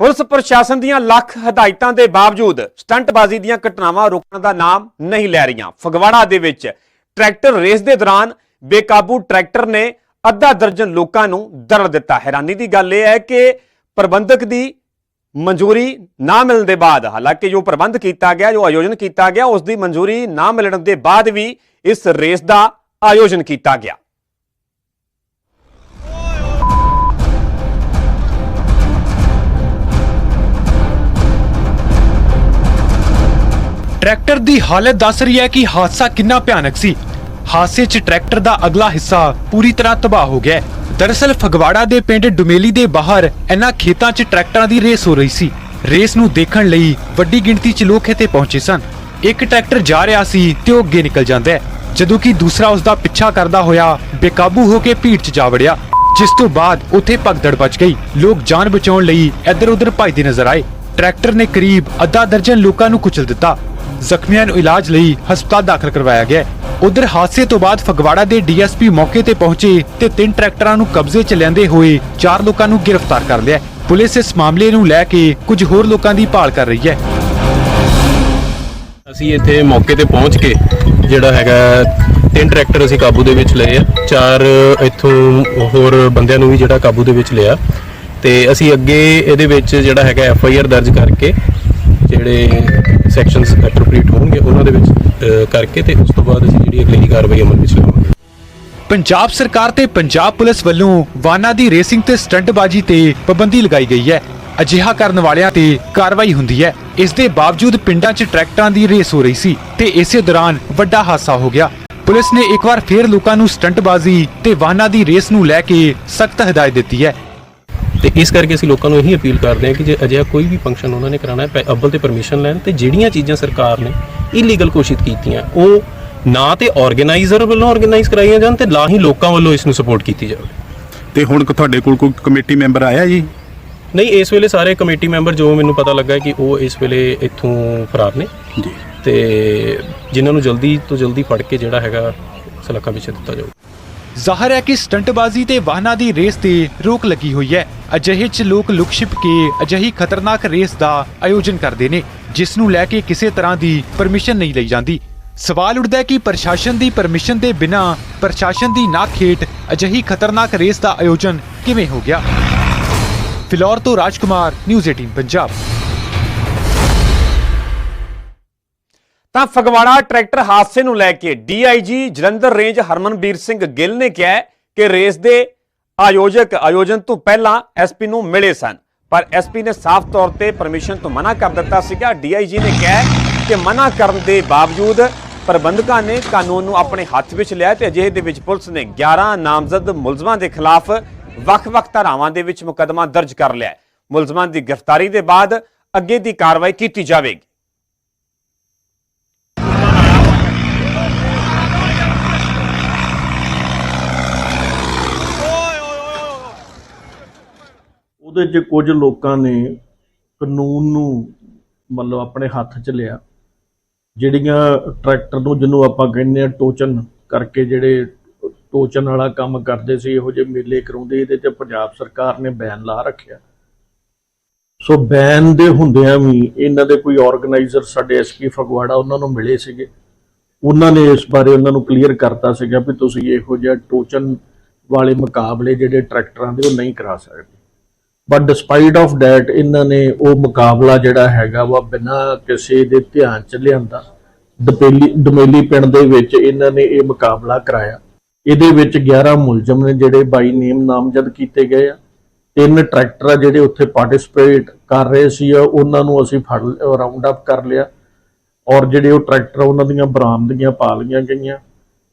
Police ਪ੍ਰਸ਼ਾਸਨ ਦੀਆਂ ਲੱਖ ਹਦਾਇਤਾਂ ਦੇ ਬਾਵਜੂਦ ਸਟੰਟਬਾਜ਼ੀ ਦੀਆਂ ਘਟਨਾਵਾਂ ਰੋਕਣ ਦਾ ਨਾਮ ਨਹੀਂ ਲੈ ਰਹੀਆਂ। ਫਗਵਾੜਾ ਦੇ ਵਿੱਚ ਟਰੈਕਟਰ ਰੇਸ ਦੇ ਦੌਰਾਨ ਬੇਕਾਬੂ ਟਰੈਕਟਰ ਨੇ ਅੱਧਾ ਦਰਜਨ ਲੋਕਾਂ ਨੂੰ ਦਰੜ ਦਿੱਤਾ। ਹੈਰਾਨੀ ਦੀ ਗੱਲ ਇਹ ਹੈ ਕਿ ਪ੍ਰਬੰਧਕ ਦੀ ਮਨਜ਼ੂਰੀ ਨਾ ਮਿਲਣ ਦੇ ਬਾਅਦ, ਹਾਲਾਂਕਿ ਜੋ ਪ੍ਰਬੰਧ ਕੀਤਾ ਗਿਆ, ਜੋ ਆਯੋਜਨ ਕੀਤਾ ਗਿਆ, ਉਸ ਦੀ ਮਨਜ਼ੂਰੀ ਨਾ ਮਿਲਣ ਦੇ ਬਾਅਦ ਵੀ ਇਸ ਰੇਸ ਦਾ ਆਯੋਜਨ ਕੀਤਾ ਗਿਆ। ਟਰੈਕਟਰ ਦੀ ਹਾਲਤ ਦੱਸ ਰਹੀ ਹੈ ਕਿ ਹਾਦਸਾ ਕਿੰਨਾ ਭਿਆਨਕ ਸੀ। ਹਾਦਸੇ 'ਚ ਟਰੈਕਟਰ ਦਾ ਅਗਲਾ ਹਿੱਸਾ ਪੂਰੀ ਤਰ੍ਹਾਂ ਤਬਾਹ ਹੋ ਗਿਆ ਦਰਅਸਲ, ਫਗਵਾੜਾ ਦੇ ਪਿੰਡ ਡੁਮੇਲੀ ਦੇ ਬਾਹਰ ਇਹਨਾਂ ਖੇਤਾਂ 'ਚ ਟਰੈਕਟਰਾਂ ਦੀ ਰੇਸ ਹੋ ਰਹੀ ਸੀ। ਰੇਸ ਨੂੰ ਦੇਖਣ ਲਈ ਵੱਡੀ ਗਿਣਤੀ 'ਚ ਲੋਕ ਇੱਥੇ ਪਹੁੰਚੇ ਸਨ। ਇੱਕ ਟਰੈਕਟਰ ਜਾ ਰਿਹਾ ਸੀ ਤੇ ਉਹ ਅੱਗੇ ਨਿਕਲ ਜਾਂਦਾ ਹੈ, ਜਦੋਂ ਕਿ ਦੂਸਰਾ ਉਸ ਦਾ ਪਿੱਛਾ ਕਰਦਾ ਹੋਇਆ ਬੇਕਾਬੂ ਹੋ ਕੇ ਭੀੜ 'ਚ ਜਾ ਵੜਿਆ। ਜਿਸ ਤੋਂ ਬਾਅਦ ਉੱਥੇ ਭਗਦੜ ਬਚ ਗਈ। ਲੋਕ ਜਾਨ ਬਚਾਉਣ ਲਈ ਇੱਧਰ-ਉੱਧਰ ਭੱਜਦੇ ਨਜ਼ਰ ਆਏ। ਟਰੈਕਟਰ ਨੇ ਕਰੀਬ ਅੱਧਾ ਦਰਜਨ ਲੋਕਾਂ ਨੂੰ ਕੁਚਲ ਦਿੱਤਾ। ਜ਼ਖਮੀਆਂ ਨੂੰ ਇਲਾਜ ਲਈ ਹਸਪਤਾਲ ਦਾਖਲ ਕਰਵਾਇਆ ਗਿਆ ਉਧਰ ਹਾਦਸੇ ਤੋਂ ਬਾਅਦ ਫਗਵਾੜਾ ਦੇ ਡੀਐਸਪੀ ਮੌਕੇ ਤੇ ਪਹੁੰਚੇ ਤੇ ਤਿੰਨ ਟਰੈਕਟਰਾਂ ਨੂੰ ਕਬਜ਼ੇ 'ਚ ਲੈਂਦੇ ਹੋਏ ਚਾਰ ਲੋਕਾਂ ਨੂੰ ਗ੍ਰਿਫਤਾਰ ਕਰ ਲਿਆ ਪੁਲਿਸ ਇਸ ਮਾਮਲੇ ਨੂੰ ਲੈ ਕੇ ਕੁਝ ਹੋਰ ਲੋਕਾਂ ਦੀ ਭਾਲ ਕਰ ਰਹੀ ਹੈ। ਅਸੀਂ ਇੱਥੇ ਮੌਕੇ ਤੇ ਪਹੁੰਚ ਕੇ ਜਿਹੜਾ ਹੈਗਾ ਤਿੰਨ ਟਰੈਕਟਰ ਅਸੀਂ ਕਾਬੂ ਦੇ ਵਿੱਚ ਲਏ ਆ। ਚਾਰ ਇੱਥੋਂ ਹੋਰ ਬੰਦਿਆਂ ਨੂੰ ਵੀ ਜਿਹੜਾ ਕਾਬੂ ਦੇ ਵਿੱਚ ਲਿਆ। ਤੇ ਅਸੀਂ ਅੱਗੇ ਇਹਦੇ ਵਿੱਚ ਜਿਹੜਾ ਹੈਗਾ ਐਫ ਆਈ ਆਰ ਦਰਜ ਕਰਕੇ ਜਿਹੜੇ ਸੈਕਸ਼ਨਸ ਐਪਰੋਪਰੀਏਟ ਹੋਣਗੇ ਉਹਨਾਂ ਦੇ ਵਿੱਚ ਕਰਕੇ ਤੇ ਉਸ ਤੋਂ ਬਾਅਦ ਅਸੀਂ ਜਿਹੜੀ ਅਗਲੀ ਕਾਰਵਾਈ ਅਮਲ ਵਿੱਚ ਲਿਆਵਾਂਗੇ। ਪੰਜਾਬ ਸਰਕਾਰ ਤੇ ਪੰਜਾਬ ਪੁਲਿਸ ਵੱਲੋਂ ਵਾਹਨਾਂ ਦੀ ਰੇਸਿੰਗ ਤੇ ਸਟੰਟਬਾਜ਼ੀ ਤੇ ਪਾਬੰਦੀ ਲਗਾਈ ਗਈ ਹੈ। ਅਜਿਹਾ ਕਰਨ ਵਾਲਿਆਂ ਤੇ ਕਾਰਵਾਈ ਹੁੰਦੀ ਹੈ। ਇਸ ਦੇ ਬਾਵਜੂਦ ਪਿੰਡਾਂ 'ਚ ਟਰੈਕਟਰਾਂ ਦੀ ਰੇਸ ਹੋ ਰਹੀ ਸੀ ਤੇ ਇਸੇ ਦੌਰਾਨ ਵੱਡਾ ਹਾਦਸਾ ਹੋ ਗਿਆ। ਪੁਲਿਸ ਨੇ ਇੱਕ ਵਾਰ ਫੇਰ ਲੋਕਾਂ ਨੂੰ ਸਟੰਟਬਾਜ਼ੀ ਤੇ ਵਾਹਨਾਂ ਦੀ ਰੇਸ ਨੂੰ ਲੈ ਕੇ ਸਖਤ ਹਦਾਇਤ ਦਿੱਤੀ ਹੈ। ਤੇ ਇਸ ਕਰਕੇ ਅਸੀਂ ਲੋਕਾਂ ਨੂੰ ਇਹੀ ਅਪੀਲ ਕਰਦੇ ਹਾਂ ਕਿ ਜੇ ਅਜਿਹਾ ਕੋਈ ਵੀ ਫੰਕਸ਼ਨ ਉਹਨਾਂ ਨੇ ਕਰਾਣਾ ਹੈ ਪਹਿ- ਅੱਵਲ ਤੇ ਪਰਮਿਸ਼ਨ ਲੈਣ ਤੇ ਜਿਹੜੀਆਂ ਚੀਜ਼ਾਂ ਸਰਕਾਰ ਨੇ ਇਲੀਗਲ ਘੋਸ਼ਿਤ ਕੀਤੀਆਂ ਉਹ ਨਾ ਤੇ ਆਰਗੇਨਾਈਜ਼ਰ ਵੱਲੋਂ ਆਰਗੇਨਾਈਜ਼ ਕਰਾਈਆਂ ਜਾਣ ਤੇ ਨਾ ਹੀ ਲੋਕਾਂ ਵੱਲੋਂ ਇਸ ਨੂੰ ਸਪੋਰਟ ਕੀਤੀ ਜਾਵੇ। ਤੇ ਹੁਣ ਤੁਹਾਡੇ ਕੋਲ ਕੋਈ ਕਮੇਟੀ ਮੈਂਬਰ ਆਇਆ ਜੀ? ਨਹੀਂ ਇਸ ਵੇਲੇ ਸਾਰੇ ਕਮੇਟੀ ਮੈਂਬਰ ਜੋ ਮੈਨੂੰ ਪਤਾ ਲੱਗਾ ਕਿ ਉਹ ਇਸ ਵੇਲੇ ਇੱਥੋਂ ਫਰਾਰ ਨੇ। ਜੀ। ਤੇ ਜਿਨ੍ਹਾਂ ਨੂੰ ਜਲਦੀ ਤੋਂ ਜਲਦੀ ਫੜ ਕੇ ਜਿਹੜਾ ਹੈਗਾ ਸਲਾਖਾਂ ਵਿੱਚ ਦਿੱਤਾ ਜਾਊ ਜ਼ਾਹਰ ਹੈ ਕਿ ਸਟੰਟਬਾਜ਼ੀ ਤੇ ਵਾਹਨਾਂ ਦੀ ਰੇਸ ਤੇ ਰੋਕ ਲੱਗੀ ਹੋਈ ਹੈ। ਅਜਿਹੇ 'ਚ ਲੋਕ ਲੁਕ ਛਿਪ ਕੇ ਅਜਿਹੀ ਖਤਰਨਾਕ ਰੇਸ ਦਾ ਆਯੋਜਨ ਕਰਦੇ ਨੇ, ਜਿਸ ਨੂੰ ਲੈ ਕੇ ਕਿਸੇ ਤਰ੍ਹਾਂ ਦੀ ਪਰਮਿਸ਼ਨ ਨਹੀਂ ਲਈ ਜਾਂਦੀ। ਸਵਾਲ ਉੱਠਦਾ ਹੈ ਕਿ ਪ੍ਰਸ਼ਾਸਨ ਦੀ ਪਰਮਿਸ਼ਨ ਦੇ ਬਿਨਾ ਪ੍ਰਸ਼ਾਸਨ ਦੀ ਨਾਕ ਹੇਠ ਅਜਿਹੀ ਖਤਰਨਾਕ ਰੇਸ ਦਾ ਆਯੋਜਨ ਕਿਵੇਂ ਹੋ ਗਿਆ? ਫਿਲੌਰ ਤੋਂ ਰਾਜਕੁਮਾਰ, ਨਿਊਜ਼ 18 ਪੰਜਾਬ। ਤਾਂ ਫਗਵਾੜਾ ਟਰੈਕਟਰ ਹਾਦਸੇ ਨੂੰ ਲੈ ਕੇ ਡੀਆਈਜੀ ਜਲੰਧਰ ਰੇਂਜ ਹਰਮਨਬੀਰ ਸਿੰਘ ਗਿੱਲ ਨੇ ਕਿਹਾ ਕਿ ਰੇਸ ਦੇ ਆਯੋਜਕ ਆਯੋਜਨ ਤੋਂ ਪਹਿਲਾਂ ਐਸਪੀ ਨੂੰ ਮਿਲੇ ਸਨ, ਪਰ ਐਸਪੀ ਨੇ ਸਾਫ਼ ਤੌਰ ਤੇ ਪਰਮਿਸ਼ਨ ਤੋਂ ਮਨਾ ਕਰ ਦਿੱਤਾ ਸੀਗਾ। ਡੀਆਈਜੀ ਨੇ ਕਿਹਾ ਕਿ ਮਨਾ ਕਰਨ ਦੇ ਬਾਵਜੂਦ ਪ੍ਰਬੰਧਕਾਂ ਨੇ ਕਾਨੂੰਨ ਨੂੰ ਆਪਣੇ ਹੱਥ ਵਿੱਚ ਲਿਆ ਤੇ ਅਜਿਹੇ ਦੇ ਵਿੱਚ ਪੁਲਿਸ ਨੇ 11 ਨਾਮਜ਼ਦ ਮੁਲਜ਼ਮਾਂ ਦੇ ਖਿਲਾਫ ਵੱਖ-ਵੱਖ ਧਾਰਾਵਾਂ ਦੇ ਵਿੱਚ ਮੁਕੱਦਮਾ ਦਰਜ ਕਰ ਲਿਆ ਮੁਲਜ਼ਮਾਂ ਦੀ ਗ੍ਰਿਫਤਾਰੀ ਦੇ ਬਾਅਦ ਅੱਗੇ ਦੀ ਕਾਰਵਾਈ ਕੀਤੀ ਜਾਵੇਗੀ। ਉਹਦੇ 'ਚ ਕੁਝ ਲੋਕਾਂ ਨੇ ਕਾਨੂੰਨ ਨੂੰ ਮਤਲਬ ਆਪਣੇ ਹੱਥ 'ਚ ਲਿਆ, ਜਿਹੜੀਆਂ ਟਰੈਕਟਰ ਨੂੰ ਜਿਹਨੂੰ ਆਪਾਂ ਕਹਿੰਦੇ ਆ ਟੋਚਨ ਕਰਕੇ ਜਿਹੜੇ ਟੋਚਨ ਵਾਲਾ ਕੰਮ ਕਰਦੇ ਸੀ, ਇਹੋ ਜਿਹੇ ਮੇਲੇ ਕਰਾਉਂਦੇ, ਇਹਦੇ 'ਚ ਪੰਜਾਬ ਸਰਕਾਰ ਨੇ ਬੈਨ ਲਾ ਰੱਖਿਆ। ਸੋ ਬੈਨ ਦੇ ਹੁੰਦਿਆਂ ਵੀ ਇਹਨਾਂ ਦੇ ਕੋਈ ਆਰਗੇਨਾਈਜ਼ਰ ਸਾਡੇ ਐਸਪੀ ਫਗਵਾੜਾ ਉਹਨਾਂ ਨੂੰ ਮਿਲੇ ਸੀਗੇ। ਉਹਨਾਂ ਨੇ ਇਸ ਬਾਰੇ ਉਹਨਾਂ ਨੂੰ ਕਲੀਅਰ ਕਰਤਾ ਸੀਗਾ ਵੀ ਤੁਸੀਂ ਇਹੋ ਜਿਹਾ ਟੋਚਨ ਵਾਲੇ ਮੁਕਾਬਲੇ ਜਿਹੜੇ ਟਰੈਕਟਰਾਂ ਦੇ ਉਹ ਨਹੀਂ ਕਰਾ ਸਕਦੇ। ਬਟ ਡਿਸਪਾਈਟ ਆਫ ਡੈਟ ਇਹਨਾਂ ਨੇ ਉਹ ਮੁਕਾਬਲਾ ਜਿਹੜਾ ਹੈਗਾ ਵਾ ਬਿਨਾਂ ਕਿਸੇ ਦੇ ਧਿਆਨ ਚ ਲਿਆਂਦਾ। ਦਪੇਲੀ ਦਮੇਲੀ ਪਿੰਡ ਦੇ ਵਿੱਚ ਇਹਨਾਂ ਨੇ ਇਹ ਮੁਕਾਬਲਾ ਕਰਾਇਆ। ਇਹਦੇ ਵਿੱਚ 11 ਮੁਲਜ਼ਮ ਨੇ ਜਿਹੜੇ ਬਾਈ ਨੇਮ ਨਾਮਜ਼ਦ ਕੀਤੇ ਗਏ ਆ। ਤਿੰਨ ਟਰੈਕਟਰ ਆ ਜਿਹੜੇ ਉੱਥੇ ਪਾਰਟਿਸਿਪੇਟ ਕਰ ਰਹੇ ਸੀ ਉਹਨਾਂ ਨੂੰ ਅਸੀਂ ਫੜ ਰਾਉਂਡ ਅਪ ਕਰ ਲਿਆ। ਔਰ ਜਿਹੜੇ ਉਹ ਟਰੈਕਟਰ ਉਹਨਾਂ ਦੀਆਂ ਬਰਾਮਦਗੀਆਂ ਪਾ ਲਈਆਂ ਗਈਆਂ।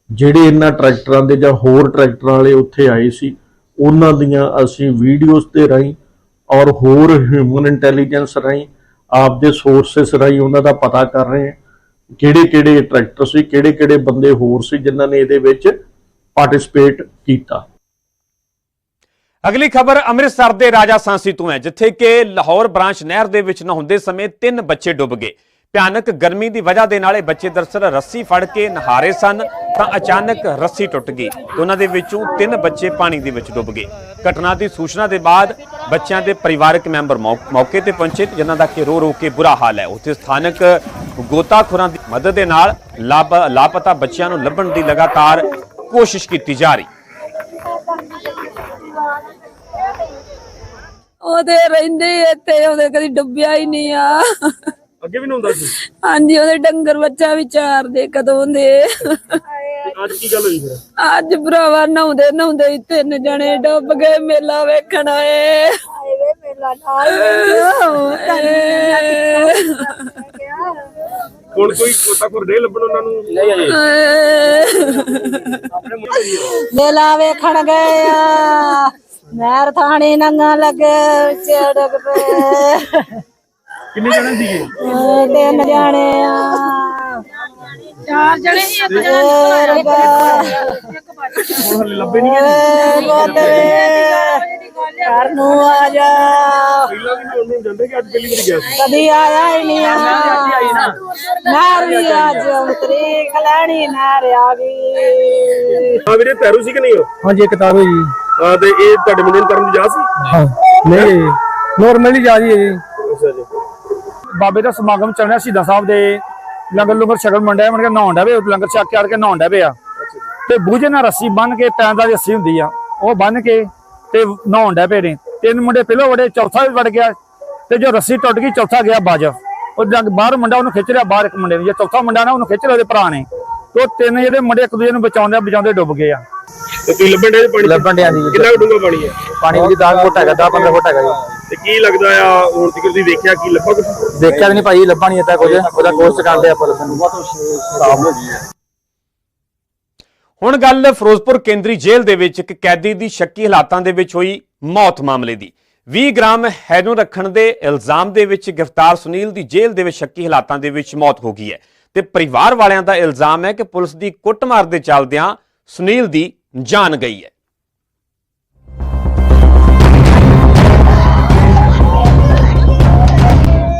ਜਿਹੜੇ ਇਹਨਾਂ ਟਰੈਕਟਰਾਂ ਦੇ ਜਾਂ ਹੋਰ ਟਰੈਕਟਰਾਂ ਵਾਲੇ ਉੱਥੇ ਆਏ ਸੀ, ਉਹਨਾਂ ਦੀਆਂ ਅਸੀਂ ਵੀਡੀਓਜ਼ ਤੇ ਰਾਹੀਂ ਔਰ ਹੋਰ ਹਿਊਮਨ ਇੰਟੈਲੀਜੈਂਸ ਰਾਹੀਂ ਆਪਦੇ ਸੋਰਸਸ ਰਾਹੀਂ ਉਹਨਾਂ ਦਾ ਪਤਾ ਕਰ ਰਹੇ ਹਾਂ ਕਿਹੜੇ ਕਿਹੜੇ ਟਰੈਕਟਰ ਸੀ, ਕਿਹੜੇ ਕਿਹੜੇ ਬੰਦੇ ਹੋਰ ਸੀ ਜਿਨ੍ਹਾਂ ਨੇ ਇਹਦੇ ਵਿੱਚ ਪਾਰਟਿਸਿਪੇਟ ਕੀਤਾ। ਅਗਲੀ ਖਬਰ ਅੰਮ੍ਰਿਤਸਰ ਦੇ ਰਾਜਾ ਸਾਂਸੀ ਤੋਂ ਹੈ, ਜਿੱਥੇ ਕਿ ਲਾਹੌਰ ਬ੍ਰਾਂਚ ਨਹਿਰ ਦੇ ਵਿੱਚ ਨਹਾਉਂਦੇ ਸਮੇਂ ਤਿੰਨ ਬੱਚੇ ਡੁੱਬ ਗਏ। ਭਿਆਨਕ ਗਰਮੀ ਦੀ ਵਜ੍ਹਾ ਦੇ ਨਾਲ ਇਹ ਬੱਚੇ ਦਰਅਸਲ ਰੱਸੀ ਫੜ ਕੇ ਨਹਾਰੇ ਸਨ ਤਾਂ ਅਚਾਨਕ ਰੱਸੀ ਟੁੱਟ ਗਈ। ਉਹਨਾਂ ਦੇ ਵਿੱਚੋਂ ਤਿੰਨ ਬੱਚੇ ਪਾਣੀ ਦੇ ਵਿੱਚ ਡੁੱਬ ਗਏ। ਘਟਨਾ ਦੀ ਸੂਚਨਾ ਦੇ ਬਾਅਦ ਬੱਚਿਆਂ ਦੇ ਪਰਿਵਾਰਕ ਮੈਂਬਰ ਮੌਕੇ ਤੇ ਪਹੁੰਚੇ ਜਿਨ੍ਹਾਂ ਦਾ ਕਿ ਰੋ ਰੋ ਕੇ ਬੁਰਾ ਹਾਲ ਹੈ। ਉੱਥੇ ਸਥਾਨਕ ਗੋਤਾਖੋਰਾਂ ਦੀ ਮਦਦ ਦੇ ਨਾਲ ਲਾਪਤਾ ਬੱਚਿਆਂ ਨੂੰ ਲੱਭਣ ਦੀ ਲਗਾਤਾਰ ਕੋਸ਼ਿਸ਼ ਕੀਤੀ ਜਾ ਰਹੀ। ਉਹਦੇ ਰਹਿੰਦੇ ਹੀ ਇੱਥੇ, ਉਹਦੇ ਕਦੀ ਡੁੱਬਿਆ ਹੀ ਨਹੀਂ ਆ। ਅੱਗੇ ਵੀ ਨਹੀਂ ਹੁੰਦਾ ਸੀ? ਹਾਂਜੀ ਉਹਦੇ ਡੰਗਰ ਬੱਚਾ ਵਿਚਾਰਦੇ ਕਦੋਂ ਦੇ ਅੱਜ ਕੀ ਗੱਲ ਹੋਈ ਫਿਰ? ਅੱਜ ਭਰਾਵਾ ਨਹਾਉਂਦੇ ਨਹਾਉਂਦੇ ਹੀ ਤਿੰਨ ਜਣੇ ਡੁੱਬ ਗਏ ਮੇਲਾ ਵੇਖਣ ਆਏ। ਹੁਣ ਕੋਈ ਗੋਤਾਖੋਰ ਦੇ ਲੱਭਣ ਉਹਨਾਂ ਨੂੰ? ਮੇਲਾ ਵੇਖਣ ਗਏ ਆ। ਨਹਿਰ ਥਾਣੀ ਨੰਗਾ ਲੱਗੇ ਚੜਕ ਪਏ। ਕਿੰਨੇ ਜਣੇ ਸੀਗੇ? ਓਏ ਤਿੰਨ ਜਾਣੇ ਆ। ਚਾਰ ਜਣੇ ਹੀ ਇੱਕ ਹੁਣ ਹਲੇ ਲੱਭੇ ਨਹੀਂ ਘਰ ਨੂੰ ਆ ਜਾ। ਪਹਿਲਾਂ ਵੀ ਉਹਨੂੰ ਜਾਂਦੇ ਕਿ ਅੱਜ ਪਹਿਲੀ ਵਾਰੀ ਗਿਆ ਸੀ? ਕਦੀ ਆਇਆ ਹੀ ਨਹੀਂ ਆ। ਨਹਿਰ ਵੀ ਅੱਜ ਉਤਰੀ ਖਲਾਣੀ ਨਹਿਰ ਆ ਗਈ। ਹਾਂ ਵੀਰੇ ਤੈਰੂ ਸੀ ਕਿ ਨਹੀਂ ਉਹ? ਹਾਂਜੀ ਇੱਕ ਕਿਤਾਬ ਹੈ ਜੀ। ਹਾਂ ਤੇ ਇਹ ਤੁਹਾਡੇ ਮੁੰਡੇ ਨੂੰ ਕਰਨ ਦੀ ਜਾ ਸੀ? ਹਾਂ। ਨਹੀਂ ਨੋਰਮਲੀ ਜਾ ਰਹੀ ਹੈ ਜੀ ਅੱਛਾ ਜੀ। ਬਾਬੇ ਦਾ ਸਮਾਗਮ ਚੱਲ ਰਿਹਾ ਸ਼ਹੀਦਾਂ ਸਾਹਿਬ ਦੇ ਲੰਗਰ ਲੰਗਰ ਛਕਣ ਮੰਡਿਆ ਮਨ ਕੇ ਨਹਾਉਣ ਡਿਆ ਵੇ, ਲੰਗਰ ਛਕ ਕੇ ਆ ਕੇ ਨਹਾਉਣ ਡਿਆ ਆ। ਤੇ ਬੂਝੇ ਨਾਲ ਰੱਸੀ ਬੰਨ ਕੇ ਪੈਰਾਂ ਦਾ ਰੱਸੀ ਹੁੰਦੀ ਆ, ਉਹ ਬੰਨ ਕੇ ਤੇ ਨਹਾਉਣ ਡਿਆ ਪਏ ਨੇ ਤਿੰਨ ਮੁੰਡੇ ਪਹਿਲੋਂ ਵੜੇ, ਚੌਥਾ ਵੀ ਵੜ ਗਿਆ ਤੇ ਜੋ ਰੱਸੀ ਟੁੱਟ ਗਈ, ਚੌਥਾ ਗਿਆ ਬਾਜ ਉਹ ਜਦ ਬਾਹਰ ਮੁੰਡਾ ਉਹਨੂੰ ਖਿੱਚ ਰਿਹਾ ਬਾਹਰ ਇੱਕ ਮੁੰਡੇ ਨੂੰ। ਜੇ ਚੌਥਾ ਮੁੰਡਾ ਨਾ, ਉਹਨੂੰ ਖਿੱਚ ਰਿਹਾ ਉਹਦੇ ਭਰਾ ਨੇ। ਤੇ ਉਹ ਤਿੰਨ ਜਿਹੜੇ ਮੁੰਡੇ ਇੱਕ ਦੂਜੇ ਨੂੰ ਬਚਾਉਂਦੇ ਬਚਾਉਂਦੇ ਡੁੱਬ ਗਏ ਆ। ਤੇ ਤੁਸੀਂ ਲੱਭਣ ਦੇ ਪਾਣੀ ਲੱਭਣ ਡਿਆ ਜੀ ਕਿੰਨਾ ਡੂੰਘਾ ਪਾਣੀ ਹੈ? ਪਾਣੀ ਵਿੱਚ 10 ਫੁੱਟ ਹੈਗਾ 10 15 ਫੁੱਟ ਹੈਗਾ ਜੀ। ਤੇ ਕੀ ਲੱਗਦਾ ਆ ਹੁਣ ਤੱਕ ਤੁਸੀਂ ਵੇਖਿਆ ਕੀ ਲੱਭਾ ਕੁਛ? ਦੇਖਿਆ ਵੀ ਨਹੀਂ ਭਾਈ ਲੱਭਾ ਨਹੀਂ ਇੱਦਾਂ ਕੁਝ ਉਹਦਾ ਕੋਸਟ ਕਰਦੇ ਆਪਾਂ ਲੱਭਣ ਨੂੰ ਸਾਫ਼ ਹੋ ਗਈ ਹੈ ਹੁਣ ਗੱਲ ਫਿਰੋਜ਼ਪੁਰ ਕੇਂਦਰੀ ਜੇਲ੍ਹ ਦੇ ਵਿੱਚ ਇੱਕ ਕੈਦੀ ਦੀ ਸ਼ੱਕੀ ਹਾਲਾਤਾਂ ਦੇ ਵਿੱਚ ਹੋਈ ਮੌਤ ਮਾਮਲੇ ਦੀ। 20 ਗ੍ਰਾਮ ਹੈਰੋਇਨ ਰੱਖਣ ਦੇ ਇਲਜ਼ਾਮ ਦੇ ਵਿੱਚ ਗ੍ਰਿਫਤਾਰ ਸੁਨੀਲ ਦੀ ਜੇਲ੍ਹ ਦੇ ਵਿੱਚ ਸ਼ੱਕੀ ਹਾਲਾਤਾਂ ਦੇ ਵਿੱਚ ਮੌਤ ਹੋ ਗਈ ਹੈ। ਤੇ ਪਰਿਵਾਰ ਵਾਲਿਆਂ ਦਾ ਇਲਜ਼ਾਮ ਹੈ ਕਿ ਪੁਲਿਸ ਦੀ ਕੁੱਟਮਾਰ ਦੇ ਚੱਲਦਿਆਂ ਸੁਨੀਲ ਦੀ ਜਾਨ ਗਈ ਹੈ।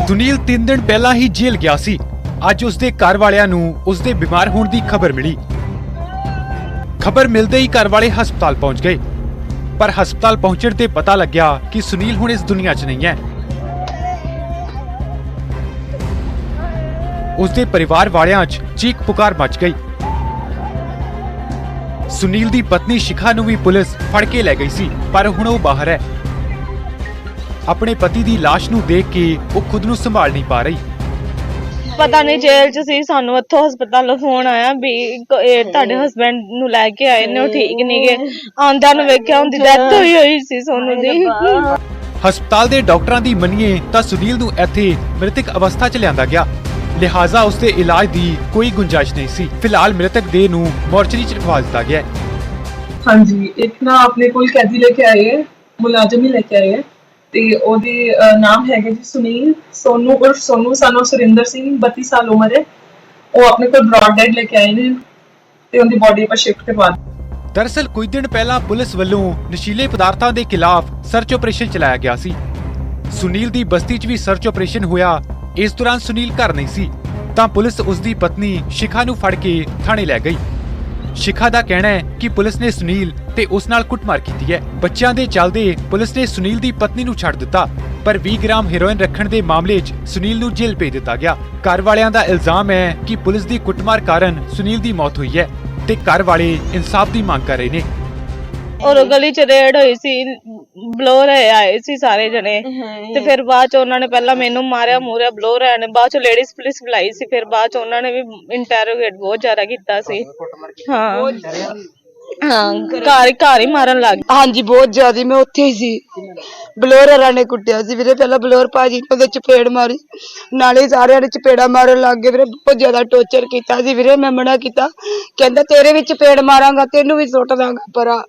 ਸੁਨੀਲ 3 ਦਿਨ ਪਹਿਲਾਂ ਹੀ ਜੇਲ੍ਹ ਗਿਆ ਸੀ। ਅੱਜ ਉਸਦੇ ਘਰ ਵਾਲਿਆਂ ਨੂੰ ਉਸਦੇ ਬਿਮਾਰ ਹੋਣ ਦੀ ਖਬਰ ਮਿਲੀ। ਖਬਰ ਮਿਲਦੇ ਹੀ ਘਰ ਵਾਲੇ ਹਸਪਤਾਲ ਪਹੁੰਚ ਗਏ। ਪਰ ਹਸਪਤਾਲ ਪਹੁੰਚਣ ਤੇ ਪਤਾ ਲੱਗਿਆ ਕਿ ਸੁਨੀਲ ਹੁਣ ਇਸ ਦੁਨੀਆ 'ਚ ਨਹੀਂ ਹੈ। ਉਸਦੇ ਪਰਿਵਾਰ ਵਾਲਿਆਂ 'ਚ ਚੀਕ ਪੁਕਾਰ ਮਚ ਗਈ। ਸੁਨੀਲ ਦੀ ਪਤਨੀ ਸ਼ਿਖਾ ਨੂੰ ਵੀ ਪੁਲਿਸ ਫੜ ਕੇ ਲੈ ਗਈ ਸੀ ਪਰ ਹੁਣ ਉਹ ਬਾਹਰ ਹੈ। ਆਪਣੇ ਪਤੀ ਦੀ ਲਾਸ਼ ਨੂੰ ਦੇਖ ਕੇ ਉਹ ਖੁਦ ਨੂੰ ਸੰਭਾਲ ਨਹੀਂ ਪਾ ਰਹੀ। ਪਤਾ ਨਹੀਂ ਜੇਲ੍ਹ ਚ ਸੀ ਸਾਨੂੰ ਇੱਥੋਂ ਹਸਪਤਾਲੋਂ ਫੋਨ ਆਇਆ ਵੀ ਇਹ ਤੁਹਾਡੇ ਹਸਬੰਡ ਨੂੰ ਲੈ ਕੇ ਆਏ ਨੇ ਉਹ ਠੀਕ ਨਹੀਂਗੇ ਆਂਦਿਆਂ ਨੂੰ ਵੇਖਿਆ ਹੁੰਦੀ ਡੈਥ ਹੋਈ ਹੋਈ ਸੀ ਸੋਨੂੰ ਦੀ। ਹਸਪਤਾਲ ਦੇ ਡਾਕਟਰਾਂ ਦੀ ਮੰਨੀਏ ਤਾਂ ਸੁਨੀਲ ਨੂੰ ਇੱਥੇ ਮ੍ਰਿਤਕ ਅਵਸਥਾ 'ਚ ਲਿਆਂਦਾ ਗਿਆ। ਲਿਹਾਜ਼ਾ ਉਸ ਦੇ ਇਲਾਜ ਦੀ ਕੋਈ ਗੁੰਜਾਇਸ਼ ਨਹੀਂ ਸੀ। ਫਿਲਹਾਲ ਮ੍ਰਿਤਕ ਦੇਹ ਨੂੰ ਮੋਰਚਰੀ 'ਚ ਰਖਵਾ ਦਿੱਤਾ ਗਿਆ ਹੈ। ਹਾਂਜੀ ਇੱਕ ਨਾ ਆਪਣੇ ਕੋਲ ਕੈਦੀ ਲੈ ਕੇ ਆਏ ਹੈ ਮੁਲਾਜ਼ਮ ਹੀ ਲੈ ਕੇ ਆਏ ਹੈ ਤੇ ਉਹਦੇ ਅਹ, ਨਾਮ ਹੈਗਾ ਜੀ ਸੁਨੀਲ ਸੋਨੂ ਉਰਫ ਸੋਨੂ ਸਾਨੂੰ ਸੁਰਿੰਦਰ ਸਿੰਘ 32 ਸਾਲ ਉਮਰ ਹੈ। ਉਹ ਆਪਣੇ ਕੋਲ ਬ੍ਰੌਡ ਡੈਡ ਲੈ ਕੇ ਆਏ ਨੇ ਤੇ ਉਹਦੀ ਬੋਡੀ ਪਰ ਸ਼ਿਫਟ ਕਰਵਾ ਦਿੱਤੀ। ਦਰਅਸਲ ਕੁਝ ਦਿਨ ਪਹਿਲਾਂ ਪੁਲਿਸ ਵੱਲੋਂ ਨਸ਼ੀਲੇ ਪਦਾਰਥਾਂ ਦੇ ਖਿਲਾਫ ਸਰਚ ਆਪਰੇਸ਼ਨ ਚਲਾਇਆ ਗਿਆ ਸੀ। ਸੁਨੀਲ ਦੀ ਬਸਤੀ 'ਚ ਵੀ ਸਰਚ ਆਪਰੇਸ਼ਨ ਹੋਇਆ ਇਸ ਦੌਰਾਨ ਸੁਨੀਲ ਘਰ ਨਹੀਂ ਸੀ, ਤਾਂ ਪੁਲਿਸ ਉਸ ਦੀ ਪਤਨੀ ਸ਼ਿਖਾ ਨੂੰ ਫੜ ਕੇ ਥਾਣੇ ਲੈ ਗਈ। ਸ਼ਿਖਾ ਦਾ ਕਹਿਣਾ ਹੈ ਕਿ ਪੁਲਿਸ ਨੇ ਸੁਨੀਲ ਤੇ ਉਸ ਨਾਲ ਕੁੱਟਮਾਰ ਕੀਤੀ ਹੈ। ਬੱਚਿਆਂ ਦੇ ਚੱਲਦੇ ਪੁਲਿਸ ਨੇ ਸੁਨੀਲ ਦੀ ਪਤਨੀ ਨੂੰ ਛੱਡ ਦਿੱਤਾ, ਪਰ 20 ਗ੍ਰਾਮ ਹੈਰੋਇਨ ਰੱਖਣ ਦੇ ਮਾਮਲੇ 'ਚ ਸੁਨੀਲ ਨੂੰ ਜੇਲ੍ਹ ਭੇਜ ਦਿੱਤਾ ਗਿਆ। ਘਰ ਵਾਲਿਆਂ ਦਾ ਇਲਜ਼ਾਮ ਹੈ ਕਿ ਪੁਲਿਸ ਦੀ ਕੁੱਟਮਾਰ ਕਾਰਨ ਸੁਨੀਲ ਦੀ ਮੌਤ ਹੋਈ ਹੈ ਤੇ ਘਰ ਵਾਲੇ ਇਨਸਾਫ ਦੀ ਮੰਗ ਕਰ ਰਹੇ ਨੇ। ਔਰ ਗਲੀ ਚ ਰੇਡ ਹੋਈ ਸੀ ਬਲੋਰ ਆਏ ਸੀ ਸਾਰੇ ਜਣੇ। ਤੇ ਫਿਰ ਬਾਅਦ ਚ ਉਹਨਾਂ ਨੇ ਪਹਿਲਾਂ ਮੈਨੂੰ ਮਾਰਿਆ ਮੂਰਿਆ ਬਲੋਰ ਆਏ ਨੇ। ਬਾਅਦ ਚ ਲੇਡੀਜ਼ ਪੁਲਿਸ ਬੁਲਾਈ ਸੀ ਫਿਰ ਬਾਅਦ ਚ ਉਹਨਾਂ ਨੇ ਵੀ ਇੰਟਰੋਗੇਟ ਬਹੁਤ ਜ਼ਿਆਦਾ ਕੀਤਾ ਸੀ। ਹਾਂ। ਹਾਂ ਘਰ। ਘਰ ਹੀ ਮਾਰਨ ਲੱਗ ਗਏ। ਹਾਂਜੀ ਬਹੁਤ ਜ਼ਿਆਦਾ। ਮੈਂ ਉੱਥੇ ਹੀ ਸੀ। ਬਲੋਰ ਨੇ ਕੁੱਟਿਆ ਸੀ ਵੀਰੇ। ਪਹਿਲਾਂ ਬਲੋਰ ਭਾਜੀ ਨੇ ਉਹਦੇ ਚਪੇੜ ਮਾਰੀ। ਨਾਲੇ ਸਾਰਿਆਂ ਨੇ ਚਪੇੜਾ ਮਾਰਨ ਲੱਗ ਗਏ ਵੀਰੇ। ਬਹੁਤ ਜ਼ਿਆਦਾ ਟੌਰਚਰ ਕੀਤਾ ਸੀ ਵੀਰੇ। ਮੈਂ ਮਨਾ ਕੀਤਾ। ਕਹਿੰਦਾ ਤੇਰੇ ਵੀ ਚਪੇੜ ਮਾਰਾਂਗਾ ਤੈਨੂੰ ਵੀ ਸੁੱਟ ਦਾਂਗਾ ਪਰਾ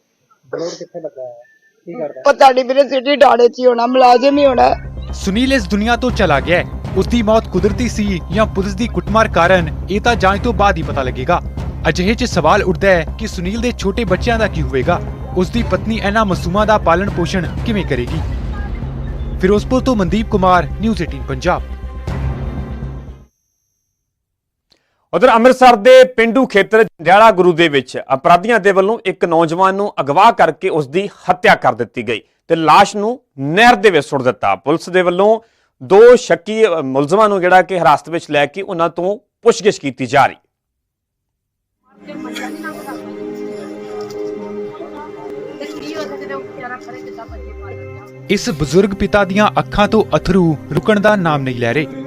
ਪਤਾ ਨਹੀਂ ਵੀਰੇ ਸਿਟੀ ਡਾੜੇ 'ਚ ਹੀ ਹੋਣਾ ਮੁਲਾਜ਼ਮ ਹੀ ਹੋਣਾ। ਸੁਨੀਲ ਇਸ ਦੁਨੀਆ ਤੋਂ ਚਲਾ ਗਿਆ ਹੈ। ਉਸ ਦੀ ਮੌਤ ਕੁਦਰਤੀ ਸੀ ਜਾਂ ਪੁਲਿਸ ਦੀ ਕੁੱਟਮਾਰ ਕਾਰਨ ਇਹ ਤਾਂ ਜਾਂਚ ਤੋਂ ਬਾਅਦ ਹੀ ਪਤਾ ਲੱਗੇਗਾ। ਅਜਿਹੇ 'ਚ ਸਵਾਲ ਉੱਠਦਾ ਹੈ ਕਿ ਸੁਨੀਲ ਦੇ ਛੋਟੇ ਬੱਚਿਆਂ ਦਾ ਕੀ ਹੋਵੇਗਾ? ਉਸ ਦੀ ਪਤਨੀ ਇਹਨਾਂ ਮਾਸੂਮਾਂ ਦਾ ਪਾਲਣ ਪੋਸ਼ਣ ਕਿਵੇਂ ਕਰੇਗੀ? ਫਿਰੋਜ਼ਪੁਰ ਤੋਂ ਮਨਦੀਪ ਕੁਮਾਰ ਨਿਊਜ਼ 18 ਪੰਜਾਬ। ਉਧਰ ਅੰਮ੍ਰਿਤਸਰ ਦੇ ਪਿੰਡੂ ਖੇਤਰ ਜੰਡਿਆਲਾ ਗੁਰੂ ਦੇ ਵਿੱਚ ਅਪਰਾਧੀਆਂ ਦੇ ਵੱਲੋਂ ਇੱਕ ਨੌਜਵਾਨ ਨੂੰ ਅਗਵਾ ਕਰਕੇ ਉਸ ਦੀ ਹੱਤਿਆ ਕਰ ਦਿੱਤੀ ਗਈ ਤੇ ਲਾਸ਼ ਨੂੰ ਨਹਿਰ ਦੇ ਵਿੱਚ ਸੁੱਟ ਦਿੱਤਾ। ਪੁਲਿਸ ਦੇ ਵੱਲੋਂ ਦੋ ਸ਼ੱਕੀ ਮੁਲਜ਼ਮਾਂ ਨੂੰ ਜਿਹੜਾ ਕਿ ਹਿਰਾਸਤ ਵਿੱਚ ਲੈ ਕੇ ਉਹਨਾਂ ਤੋਂ ਪੁੱਛਗਿੱਛ ਕੀਤੀ ਜਾ ਰਹੀ। ਇਸ ਬਜ਼ੁਰਗ ਪਿਤਾ ਦੀਆਂ ਅੱਖਾਂ ਤੋਂ ਅਥਰੂ ਰੁਕਣ ਦਾ ਨਾਮ ਨਹੀਂ ਲੈ ਰਹੇ।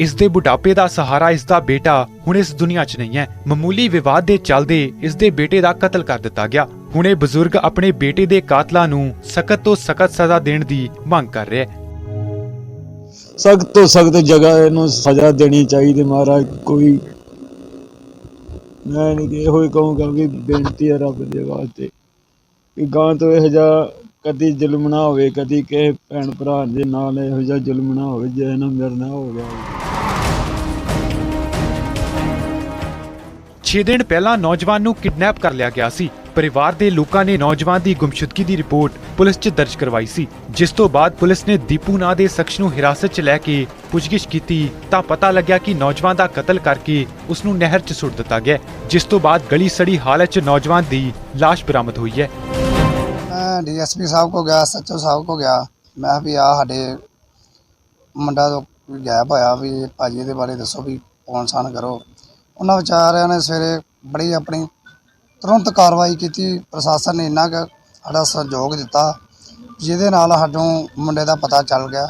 ਇਸ ਦੇ ਬੁਢਾਪੇ ਦਾ ਸਹਾਰਾ ਇਸ ਦਾ ਬੇਟਾ ਹੁਣ ਇਸ ਦੁਨੀਆ 'ਚ ਨਹੀਂ ਹੈ। ਮਾਮੂਲੀ ਵਿਵਾਦ ਦੇ ਚੱਲਦੇ ਇਸ ਦੇ ਬੇਟੇ ਦਾ ਕਤਲ ਕਰ ਦਿੱਤਾ ਗਿਆ। ਹੁਣ ਇਹ ਬਜ਼ੁਰਗ ਆਪਣੇ ਬੇਟੇ ਦੇ ਕਾਤਲਾਂ ਨੂੰ ਸਖਤ ਤੋਂ ਸਖਤ ਸਜ਼ਾ ਦੇਣ ਦੀ ਮੰਗ ਕਰ ਰਿਹਾ ਹੈ। ਸਖਤ ਤੋਂ ਸਖਤ ਜਗ੍ਹਾ ਇਹਨੂੰ ਸਜ਼ਾ ਦੇਣੀ ਚਾਹੀਦੀ ਮਹਾਰਾਜ, ਕੋਈ ਮੈਂ ਨਹੀਂ ਇਹੋ ਹੀ ਕਹੂੰਗਾ ਵੀ ਬੇਨਤੀ ਹੈ ਰੱਬ ਦੇ ਵਾਸਤੇ ਕਿ ਗਾਂ ਤੋਂ ਇਹੋ ਜਿਹਾ ਕਦੀ ਜ਼ੁਲਮ ਨਾ ਹੋਵੇ, ਕਦੀ ਕਿਸੇ ਭੈਣ ਭਰਾ ਦੇ ਨਾਲ ਇਹੋ ਜਿਹਾ ਜ਼ੁਲਮ ਨਾ ਹੋਵੇ ਜੇ ਇਹਨਾਂ ਮੇਰੇ ਨਾਲ ਹੋ ਗਿਆ 6 ਦਿਨ ਪਹਿਲਾਂ ਨੌਜਵਾਨ ਨੂੰ ਕਿਡਨੈਪ ਕਰ ਲਿਆ ਗਿਆ ਸੀ। ਪਰਿਵਾਰ ਦੇ ਲੋਕਾਂ ਨੇ ਨੌਜਵਾਨ ਦੀ ਗੁੰਮਸ਼ੁਦਗੀ ਦੀ ਰਿਪੋਰਟ ਪੁਲਿਸ 'ਚ ਦਰਜ ਕਰਵਾਈ ਸੀ। ਜਿਸ ਤੋਂ ਬਾਅਦ ਪੁਲਿਸ ਨੇ ਦੀਪੂ ਨਾਂ ਦੇ ਸ਼ਖਸ ਨੂੰ ਹਿਰਾਸਤ 'ਚ ਲੈ ਕੇ ਪੁੱਛਗਿੱਛ ਕੀਤੀ ਤਾਂ ਪਤਾ ਲੱਗਿਆ ਕਿ ਨੌਜਵਾਨ ਦਾ ਕਤਲ ਕਰਕੇ ਉਸ ਨੂੰ ਨਹਿਰ 'ਚ ਸੁੱਟ ਦਿੱਤਾ ਗਿਆ, ਜਿਸ ਤੋਂ ਬਾਅਦ ਗਲੀ ਸੜੀ ਹਾਲਤ 'ਚ ਨੌਜਵਾਨ ਦੀ ਲਾਸ਼ ਬਰਾਮਦ ਹੋਈ ਹੈ। ਡੀਐਸਪੀ ਸਾਹਿਬ ਕੋ ਗਿਆ, ਸੱਚੋ ਸਾਹਿਬ ਕੋ ਗਿਆ। ਮੈਂ ਕਿਹਾ ਵੀ ਆ ਸਾਡੇ ਮੁੰਡਾ ਤੋਂ ਗਾਇਬ ਹੋਇਆ ਵੀ ਭਾਜੀ ਇਹਦੇ ਬਾਰੇ ਦੱਸੋ ਵੀ ਕੌਣ ਸਾਨ ਕਰੋ। ਉਹਨਾਂ ਵਿਚਾਰਿਆਂ ਨੇ ਸਵੇਰੇ ਬੜੀ ਆਪਣੀ ਤੁਰੰਤ ਕਾਰਵਾਈ ਕੀਤੀ। ਪ੍ਰਸ਼ਾਸਨ ਨੇ ਇੰਨਾ ਕੁ ਸਾਡਾ ਸਹਿਯੋਗ ਦਿੱਤਾ, ਜਿਹਦੇ ਨਾਲ ਸਾਨੂੰ ਮੁੰਡੇ ਦਾ ਪਤਾ ਚੱਲ ਗਿਆ।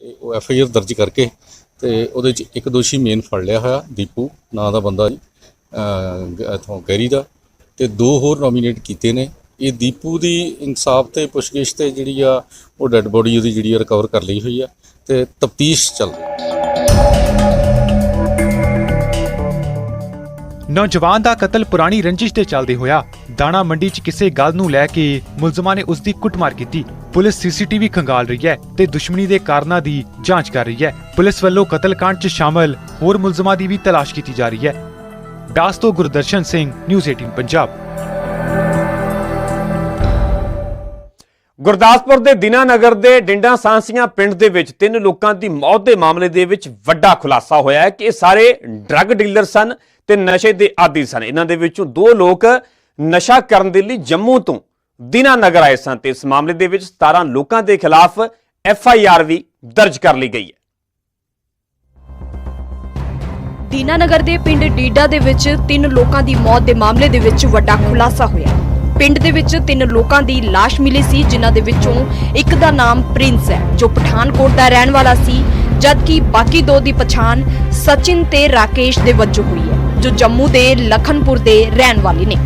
ਤੇ ਉਹ ਐਫ ਆਈ ਆਰ ਦਰਜ ਕਰਕੇ ਤੇ ਉਹਦੇ ਚ ਇੱਕ ਦੋਸ਼ੀ ਮੇਨ ਫੜ ਲਿਆ ਹੋਇਆ, ਦੀਪੂ, ਨਾਂ ਦਾ ਬੰਦਾ ਜੀ, ਅਹ ਇਥੋਂ ਗੈਰੀ ਦਾ। ਤੇ ਦੋ ਹੋਰ ਨੋਮੀਨੇਟ ਕੀਤੇ ਨੇ। ਇਹ ਦੀਪੂ ਦੀ ਇਨਸਾਫ ਤੇ ਪੁੱਛਗਿੱਛ ਤੇ ਜਿਹੜੀ ਆ, ਉਹ ਡੈੱਡ ਬੋਡੀ ਉਹਦੀ ਜਿਹੜੀ ਰਿਕਵਰ ਕਰ ਲਈ ਹੋਈ ਆ ਤੇ ਤਫਤੀਸ਼ ਚੱਲ ਨੌਜਵਾਨ ਦਾ ਕਤਲ ਪੁਰਾਣੀ ਰੰਜਿਸ਼ ਦੇ ਚੱਲਦੇ ਹੋਇਆ, ਦਾਣਾ ਮੰਡੀ 'ਚ ਕਿਸੇ ਗੱਲ ਨੂੰ ਲੈ ਕੇ ਮੁਲਜ਼ਮਾਂ ਨੇ ਉਸ ਦੀ ਕੁੱਟਮਾਰ ਕੀਤੀ। ਪੁਲਿਸ ਸੀਸੀਟੀਵੀ ਖੰਗਾਲ ਰਹੀ ਹੈ ਤੇ ਦੁਸ਼ਮਣੀ ਦੇ ਕਾਰਨਾਂ ਦੀ ਜਾਂਚ ਕਰ ਰਹੀ ਹੈ। ਪੁਲਿਸ ਵੱਲੋਂ ਕਤਲकांड 'ਚ ਸ਼ਾਮਲ ਹੋਰ ਮੁਲਜ਼ਮਾਂ ਦੀ ਵੀ ਤਲਾਸ਼ ਕੀਤੀ ਜਾ ਰਹੀ ਹੈ। ਦਾਸ ਤੋਂ ਗੁਰਦਰਸ਼ਨ ਸਿੰਘ, ਨਿਊਜ਼ 18 ਪੰਜਾਬ। ਗੁਰਦਾਸਪੁਰ ਦੇ ਦੀਨਾਨਗਰ ਦੇ ਡਿੰਡਾ ਸਾਂਸੀਆਂ ਪਿੰਡ ਦੇ ਵਿੱਚ ਤਿੰਨ ਲੋਕਾਂ ਦੀ ਮੌਤ ਦੇ ਮਾਮਲੇ ਦੇ ਵਿੱਚ ਵੱਡਾ ਖੁਲਾਸਾ ਹੋਇਆ ਹੈ ਕਿ ਇਹ ਸਾਰੇ ਡਰੱਗ ਡੀਲਰ ਸਨ ਤੇ ਨਸ਼ੇ ਦੇ ਆਦੀ ਸਨ। ਇਹਨਾਂ ਦੇ ਵਿੱਚੋਂ ਦੋ ਲੋਕ ਨਸ਼ਾ ਕਰਨ ਦੇ ਲਈ ਜੰਮੂ ਤੋਂ ਦੀਨਾਨਗਰ ਆਏ ਸਨ ਤੇ ਇਸ ਮਾਮਲੇ ਦੇ ਵਿੱਚ 17 ਲੋਕਾਂ ਦੇ ਖਿਲਾਫ ਐਫ ਆਈ ਆਰ ਵੀ ਦਰਜ ਕਰ ਲਈ ਗਈ ਹੈ। ਦੀਨਾਨਗਰ ਦੇ ਪਿੰਡ ਡੀਡਾ ਦੇ ਵਿੱਚ ਤਿੰਨ ਲੋਕਾਂ ਦੀ ਮੌਤ ਦੇ ਮਾਮਲੇ ਦੇ ਵਿੱਚ ਵੱਡਾ ਖੁਲਾਸਾ ਹੋਇਆ। ਪਿੰਡ ਦੇ ਵਿੱਚ ਤਿੰਨ ਲੋਕਾਂ ਦੀ ਲਾਸ਼ ਮਿਲੀ ਸੀ, ਜਿਨ੍ਹਾਂ ਦੇ ਵਿੱਚੋਂ ਇੱਕ ਦਾ ਨਾਮ ਪ੍ਰਿੰਸ ਹੈ, ਜੋ ਪਠਾਨਕੋਟ ਦਾ ਰਹਿਣ ਵਾਲਾ ਸੀ, ਜਦਕਿ ਬਾਕੀ ਦੋ ਦੀ ਪਛਾਣ ਸਚਿਨ ਤੇ ਰਾਕੇਸ਼ ਦੇ ਵਜੋਂ ਹੋਈ ਹੈ, ਜੋ ਜੰਮੂ ਦੇ ਲਖਨਪੁਰ ਦੇ ਰਹਿਣ ਵਾਲੇ ਨੇ।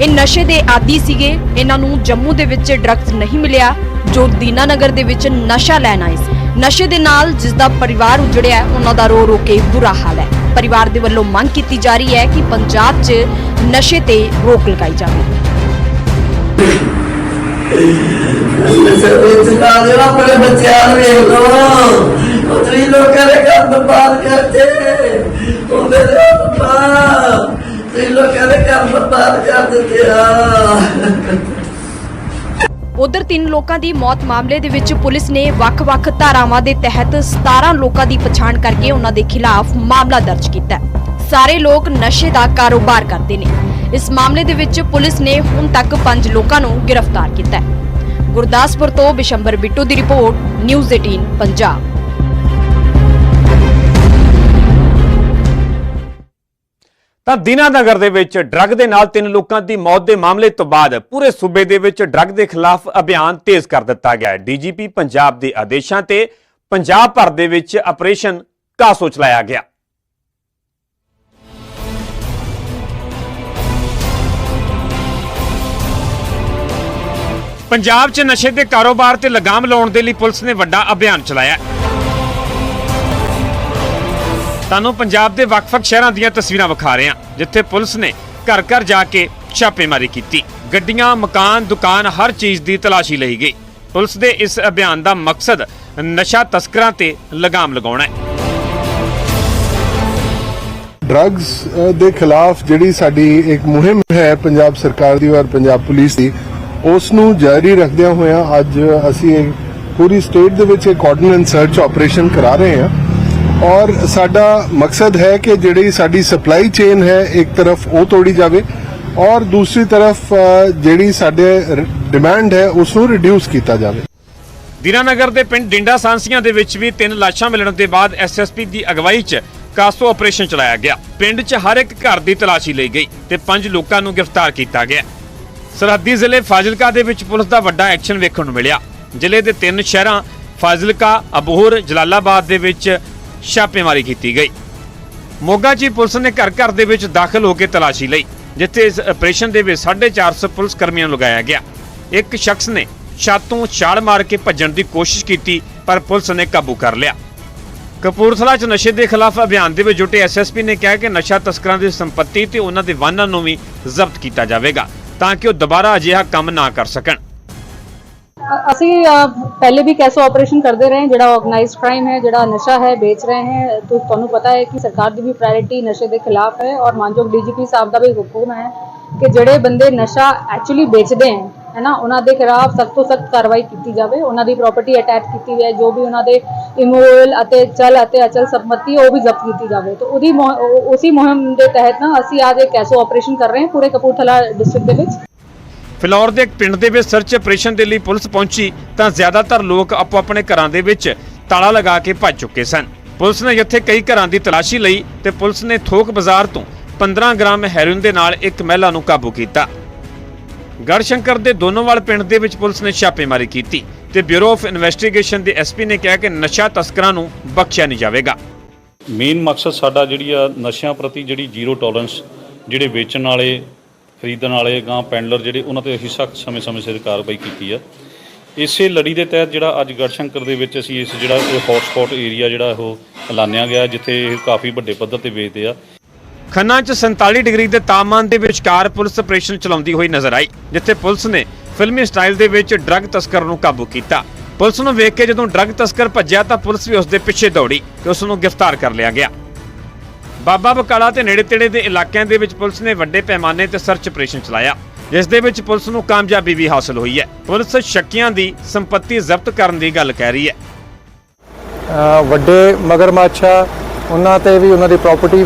ਇਹ ਨਸ਼ੇ ਦੇ ਆਦੀ ਸੀਗੇ, ਇਹਨਾਂ ਨੂੰ ਜੰਮੂ ਦੇ ਵਿੱਚ ਡਰੱਗਸ ਨਹੀਂ ਮਿਲਿਆ, ਜੋ ਦੀਨਾਨਗਰ ਦੇ ਵਿੱਚ ਨਸ਼ਾ ਲੈਣ ਆਏ ਸੀ। ਨਸ਼ੇ ਦੇ ਨਾਲ ਜਿਸ ਦਾ ਪਰਿਵਾਰ ਉਜੜਿਆ, ਉਹਨਾਂ ਦਾ ਰੋ ਰੋ ਕੇ ਬੁਰਾ ਹਾਲ ਹੈ। ਪਰਿਵਾਰ ਦੇ ਵੱਲੋਂ ਮੰਗ ਕੀਤੀ ਜਾ ਰਹੀ ਹੈ ਕਿ ਪੰਜਾਬ 'ਚ ਨਸ਼ੇ ਤੇ ਰੋਕ ਲਗਾਈ ਜਾਵੇ। ਆਪਣੇ ਬੱਚਿਆਂ ਨੂੰ ਵੇਖ ਲੋ ਉਤਰੀ ਲੋਕਾਂ ਦੇ ਘਰ ਬਰਬਾਦ ਕਰਦੇ ਉਹਦੇ ਦੇ ਪਾ ਤੇ ਲੋਕਾਂ ਦੇ ਘਰ ਬਰਬਾਦ ਕਰ ਦਿੱਤੇ ਆ ਉਧਰ ਤਿੰਨ ਲੋਕਾਂ ਦੀ ਮੌਤ ਮਾਮਲੇ ਦੇ ਵਿੱਚ ਪੁਲਿਸ ਨੇ ਵੱਖ-ਵੱਖ ਧਾਰਾਵਾਂ ਦੇ ਤਹਿਤ 17 ਲੋਕਾਂ ਦੀ ਪਛਾਣ ਕਰਕੇ ਉਹਨਾਂ ਦੇ ਖਿਲਾਫ ਮਾਮਲਾ ਦਰਜ ਕੀਤਾ ਹੈ। ਸਾਰੇ ਲੋਕ ਨਸ਼ੇ ਦਾ ਕਾਰੋਬਾਰ ਕਰਦੇ ਨੇ। ਇਸ ਮਾਮਲੇ ਦੇ ਵਿੱਚ ਪੁਲਿਸ ਨੇ ਹੁਣ ਤੱਕ 5 ਲੋਕਾਂ ਨੂੰ ਗ੍ਰਿਫਤਾਰ ਕੀਤਾ ਹੈ। ਗੁਰਦਾਸਪੁਰ ਤੋਂ ਬਿਸ਼ੰਬਰ ਬਿੱਟੂ ਦੀ ਰਿਪੋਰਟ, ਨਿਊਜ਼ 18 ਪੰਜਾਬ। ਤਾਂ ਦੀਨਾਨਗਰ ਦੇ ਵਿੱਚ ਡਰੱਗ ਦੇ ਨਾਲ ਤਿੰਨ ਲੋਕਾਂ ਦੀ ਮੌਤ ਦੇ ਮਾਮਲੇ ਤੋਂ ਬਾਅਦ ਪੂਰੇ ਸੂਬੇ ਦੇ ਵਿੱਚ ਡਰੱਗ ਦੇ ਖਿਲਾਫ ਅਭਿਆਨ ਤੇਜ਼ ਕਰ ਦਿੱਤਾ ਗਿਆ ਹੈ। ਡੀਜੀਪੀ ਪੰਜਾਬ ਦੇ ਆਦੇਸ਼ਾਂ ਤੇ ਪੰਜਾਬ ਭਰ ਦੇ ਵਿੱਚ ਆਪਰੇਸ਼ਨ ਕਾਸੋ ਚਲਾਇਆ ਗਿਆ। ਪੰਜਾਬ 'ਚ ਨਸ਼ੇ ਦੇ ਕਾਰੋਬਾਰ ਤੇ ਲਗਾਮ ਲਾਉਣ ਦੇ ਲਈ ਪੁਲਿਸ ਨੇ ਵੱਡਾ ਅਭਿਆਨ ਚਲਾਇਆ। ਤੁਹਾਨੂੰ ਪੰਜਾਬ ਦੇ ਵੱਖ-ਵੱਖ ਸ਼ਹਿਰਾਂ ਦੀਆਂ ਤਸਵੀਰਾਂ ਵਿਖਾ ਰਹੇ ਹਾਂ, ਜਿੱਥੇ ਪੁਲਿਸ ਨੇ ਘਰ-ਘਰ ਜਾ ਕੇ ਛਾਪੇਮਾਰੀ ਕੀਤੀ। ਗੱਡੀਆਂ, ਮਕਾਨ, ਦੁਕਾਨ, ਹਰ ਚੀਜ਼ ਦੀ ਤਲਾਸ਼ੀ ਲਈ ਗਈ। ਪੁਲਿਸ ਦੇ ਇਸ ਅਭਿਆਨ ਦਾ ਮਕਸਦ ਨਸ਼ਾ ਤਸਕਰਾਂ ਤੇ ਲਗਾਮ ਲਗਾਉਣਾ ਹੈ। ਡਰੱਗਸ ਦੇ ਖਿਲਾਫ ਜਿਹੜੀ ਸਾਡੀ ਇੱਕ ਮੁਹਿੰਮ ਹੈ, ਪੰਜਾਬ ਸਰਕਾਰ ਦੀ ਔਰ ਪੰਜਾਬ ਪੁਲਿਸ ਦੀ ਉਸ ਨੂੰ ਜਾਰੀ ਰੱਖਦਿਆਂ ਹੋਇਆਂ ਅੱਜ ਅਸੀਂ ਪੂਰੀ ਸਟੇਟ ਦੇ ਵਿੱਚ ਇੱਕ ਆਰਡੀਨੈਂਸ ਸਰਚ ਆਪਰੇਸ਼ਨ ਕਰਾ ਰਹੇ ਹਾਂ। ਔਰ ਸਾਡਾ ਮਕਸਦ ਹੈ ਕਿ ਜਿਹੜੀ ਸਾਡੀ ਸਪਲਾਈ ਚੇਨ ਹੈ, ਇੱਕ ਤਰਫ ਉਹ ਤੋੜੀ ਜਾਵੇ ਔਰ ਦੂਸਰੀ ਤਰਫ ਜਿਹੜੀ ਸਾਡੇ ਡਿਮਾਂਡ ਹੈ ਉਸ ਨੂੰ ਰਿਡਿਊਸ ਕੀਤਾ ਜਾਵੇ। ਦੀਨਾਨਗਰ ਦੇ ਪਿੰਡ ਡਿੰਡਾ ਸਾਂਸੀਆਂ ਦੇ ਵਿੱਚ ਵੀ ਤਿੰਨ ਲਾਸ਼ਾਂ ਮਿਲਣ ਦੇ ਬਾਅਦ ਐਸਐਸਪੀ ਦੀ ਅਗਵਾਈ 'ਚ ਕਾਸੋ ਆਪਰੇਸ਼ਨ ਚਲਾਇਆ ਗਿਆ। ਪਿੰਡ 'ਚ ਹਰ ਇੱਕ ਘਰ ਦੀ ਤਲਾਸ਼ੀ ਲਈ ਗਈ ਤੇ ਪੰਜ ਲੋਕਾਂ ਨੂੰ ਗ੍ਰਿਫਤਾਰ ਕੀਤਾ ਗਿਆ। ਸਰਹੱਦੀ ਜ਼ਿਲ੍ਹੇ ਫਾਜ਼ਿਲਕਾ ਦੇ ਵਿੱਚ ਪੁਲਿਸ ਦਾ ਵੱਡਾ ਐਕਸ਼ਨ ਵੇਖਣ ਨੂੰ ਮਿਲਿਆ। ਜ਼ਿਲ੍ਹੇ ਦੇ ਤਿੰਨ ਸ਼ਹਿਰਾਂ ਫਾਜ਼ਿਲਕਾ, ਅਬੋਹਰ, ਜਲਾਲਾਬਾਦ ਦੇ ਵਿੱਚ ਛਾਪੇਮਾਰੀ ਕੀਤੀ ਗਈ। ਮੋਗਾ 'ਚ ਹੀ ਪੁਲਿਸ ਨੇ ਘਰ ਘਰ ਦੇ ਵਿੱਚ ਦਾਖਲ ਹੋ ਕੇ ਤਲਾਸ਼ੀ ਲਈ, ਜਿੱਥੇ ਇਸ ਆਪਰੇਸ਼ਨ ਦੇ ਵਿੱਚ 450 ਪੁਲਿਸ ਕਰਮੀਆਂ ਨੂੰ ਲਗਾਇਆ ਗਿਆ। ਇੱਕ ਸ਼ਖਸ ਨੇ ਛੱਤ ਤੋਂ ਛਾਲ ਮਾਰ ਕੇ ਭੱਜਣ ਦੀ ਕੋਸ਼ਿਸ਼ ਕੀਤੀ, ਪਰ ਪੁਲਿਸ ਨੇ ਕਾਬੂ ਕਰ ਲਿਆ। ਕਪੂਰਥਲਾ 'ਚ ਨਸ਼ੇ ਦੇ ਖਿਲਾਫ ਅਭਿਆਨ ਦੇ ਵਿੱਚ ਜੁਟੇ ਐਸਐਸਪੀ ਨੇ ਕਿਹਾ ਕਿ ਨਸ਼ਾ ਤਸਕਰਾਂ ਦੀ ਸੰਪਤੀ ਤੇ ਉਹਨਾਂ ਦੇ ਵਾਹਨਾਂ ਨੂੰ ਵੀ ਜ਼ਬਤ ਕੀਤਾ ਜਾਵੇਗਾ। ਤਾਂ ਕਿ ਉਹ ਦੁਬਾਰਾ ਅਜਿਹਾ ਕੰਮ ਨਾ ਕਰ ਸਕਣ। ਅਸੀਂ ਅ, ਪਹਿਲੇ ਵੀ ਕੈਸੋ ਆਪਰੇਸ਼ਨ ਕਰਦੇ ਰਹੇ ਹਾਂ, ਜਿਹੜਾ ਆਰਗੇਨਾਈਜ਼ਡ ਕ੍ਰਾਈਮ ਹੈ ਜਿਹੜਾ ਨਸ਼ਾ ਹੈ ਵੇਚ ਰਹੇ ਹੈ। ਤੋ ਤੁਹਾਨੂੰ ਪਤਾ ਹੈ ਕਿ ਸਰਕਾਰ ਦੀ ਵੀ ਪ੍ਰਾਇੋਰਟੀ ਨਸ਼ੇ ਦੇ ਖਿਲਾਫ ਹੈ ਔਰ ਮਾਨਯੋਗ ਡੀਜੀਪੀ ਸਾਹਿਬ ਦਾ ਵੀ ਹੁਕਮ ਹੈ ਕਿ ਜਿਹੜੇ ਬੰਦੇ ਨਸ਼ਾ ਐਕਚੁਅਲੀ ਵੇਚਦੇ ਹੈ ਹੈ ਉਹਨਾਂ ਦੇ ਖਿਲਾਫ ਸਖਤ ਤੋਂ ਸਖਤ ਕਾਰਵਾਈ ਕੀਤੀ ਜਾਵੇ, ਉਹਨਾਂ ਦੀ ਪ੍ਰਾਪਰਟੀ ਅਟੈਚ ਕੀਤੀ ਜਾਏ, ਜੋ ਵੀ ਉਹਨਾਂ ਦੇ ਇਮੋਰਲ ਅਤੇ ਚਲ ਅਤੇ ਅਚਲ ਸੰਪਤੀ ਉਹ ਵੀ ਜ਼ਬਤ ਕੀਤੀ ਜਾਵੇ। ਤਾਂ ਉਹਦੀ ਮੁਹ- ਮੁਹਿੰਮ ਦੇ ਤਹਿਤ ਨਾ ਅਸੀਂ ਅੱਜ ਇੱਕ ਕੈਸੋ ਆਪਰੇਸ਼ਨ ਕਰ ਰਹੇ ਹਾਂ, ਪੂਰੇ ਕਪੂਰਥਲਾ ਡਿਸਟ੍ਰਿਕਟ ਦੇ ਵਿੱਚ। ਫਿਲੌਰ ਦੇ ਇੱਕ ਪਿੰਡ ਦੇ ਵਿੱਚ ਸਰਚ ਆਪਰੇਸ਼ਨ ਦੇ ਲਈ ਪੁਲਿਸ ਪਹੁੰਚੀ, ਤਾਂ ਜ਼ਿਆਦਾਤਰ ਲੋਕ ਆਪੋ ਆਪਣੇ ਘਰਾਂ ਦੇ ਵਿੱਚ ਤਾਲਾ ਲਗਾ ਕੇ ਭੱਜ ਚੁੱਕੇ ਸਨ। ਪੁਲਿਸ ਨੇ ਇੱਥੇ ਕਈ ਘਰਾਂ ਦੀ ਤਲਾਸ਼ੀ ਲਈ ਤੇ ਪੁਲਿਸ ਨੇ ਥੋਕ ਬਾਜ਼ਾਰ ਤੋਂ 15 ਗ੍ਰਾਮ ਹੈਰੋਇਨ ਦੇ ਨਾਲ ਇੱਕ ਮਹਿਲਾ ਨੂੰ ਕਾਬੂ ਕੀਤਾ। ਗੜਸ਼ੰਕਰ ਦੇ ਦੋਨੋਵਾਲ ਪਿੰਡ ਦੇ ਵਿੱਚ ਪੁਲਿਸ ਨੇ ਛਾਪੇਮਾਰੀ ਕੀਤੀ ਤੇ ਬਿਊਰੋ ਆਫ ਇਨਵੈਸਟੀਗੇਸ਼ਨ ਦੇ ਐਸਪੀ ਨੇ ਕਿਹਾ ਕਿ ਨਸ਼ਾ ਤਸਕਰਾਂ ਨੂੰ ਬਖਸ਼ਿਆ ਨਹੀਂ ਜਾਵੇਗਾ। ਮੇਨ ਮਕਸਦ ਸਾਡਾ ਜਿਹੜੀ ਆ ਨਸ਼ਿਆਂ ਪ੍ਰਤੀ ਜਿਹੜੀ ਜ਼ੀਰੋ ਟੋਲਰੈਂਸ ਜਿਹੜੇ ਵੇਚਣ ਵਾਲੇ, ਖਰੀਦਣ ਵਾਲੇ ਗਾਂ ਪੈਂਡਲਰ ਜਿਹੜੇ ਉਹਨਾਂ ਤੇ ਅਸੀਂ ਸਖਤ ਸਮੇਂ-ਸਮੇਂ ਸਿਰ ਕਾਰਵਾਈ ਕੀਤੀ ਆ। ਇਸੇ ਲੜੀ ਦੇ ਤਹਿਤ ਜਿਹੜਾ ਅੱਜ ਗੜਸ਼ੰਕਰ ਦੇ ਵਿੱਚ ਅਸੀਂ ਇਸ ਜਿਹੜਾ ਇਹ ਹੌਟਸਪੌਟ ਏਰੀਆ ਜਿਹੜਾ ਉਹ ਐਲਾਨਿਆ ਗਿਆ, ਜਿੱਥੇ ਇਹ ਕਾਫੀ ਵੱਡੇ ਪੱਧਰ ਤੇ ਵੇਚਦੇ ਆ। ਖੰਨਾ 'ਚ 47 ਡਿਗਰੀ ਦੇ ਤਾਪਮਾਨ ਦੇ ਵਿਚਕਾਰ ਪੁਲਿਸ ਆਪਰੇਸ਼ਨ ਚਲਾਉਂਦੀ ਹੋਈ ਨਜ਼ਰ ਆਈ, ਜਿੱਥੇ ਪੁਲਿਸ ਨੇ ਫਿਲਮੀ ਸਟਾਈਲ ਦੇ ਵਿੱਚ ਡਰੱਗ ਤਸਕਰ ਨੂੰ ਕਾਬੂ ਕੀਤਾ। ਪੁਲਿਸ ਨੂੰ ਵੇਖ ਕੇ ਜਦੋਂ ਡਰੱਗ ਤਸਕਰ ਭੱਜਿਆ ਤਾਂ ਪੁਲਿਸ ਵੀ ਉਸ ਦੇ ਪਿੱਛੇ ਦੌੜੀ ਤੇ ਉਸ ਨੂੰ ਗ੍ਰਿਫਤਾਰ ਕਰ ਲਿਆ ਗਿਆ। ਬਾਬਾ ਬਕਾਲਾ ਤੇ ਨੇੜੇ-ਤੇੜੇ ਦੇ ਇਲਾਕਿਆਂ ਦੇ ਵਿੱਚ ਪੁਲਿਸ ਨੇ ਵੱਡੇ ਪੈਮਾਨੇ ਤੇ ਸਰਚ ਆਪਰੇਸ਼ਨ ਚਲਾਇਆ, ਜਿਸ ਦੇ ਵਿੱਚ ਪੁਲਿਸ ਨੂੰ ਕਾਮਯਾਬੀ ਵੀ ਹਾਸਲ ਹੋਈ ਹੈ। ਪੁਲਿਸ ਸ਼ੱਕੀਆਂ ਦੀ ਸੰਪਤੀ ਜ਼ਬਤ ਕਰਨ ਦੀ ਗੱਲ ਕਹਿ ਰਹੀ ਹੈ। ਵੱਡੇ ਮਗਰਮੱਛ ਉਹਨਾਂ ਤੇ ਵੀ ਉਹਨਾਂ ਦੀ ਪ੍ਰਾਪਰਟੀ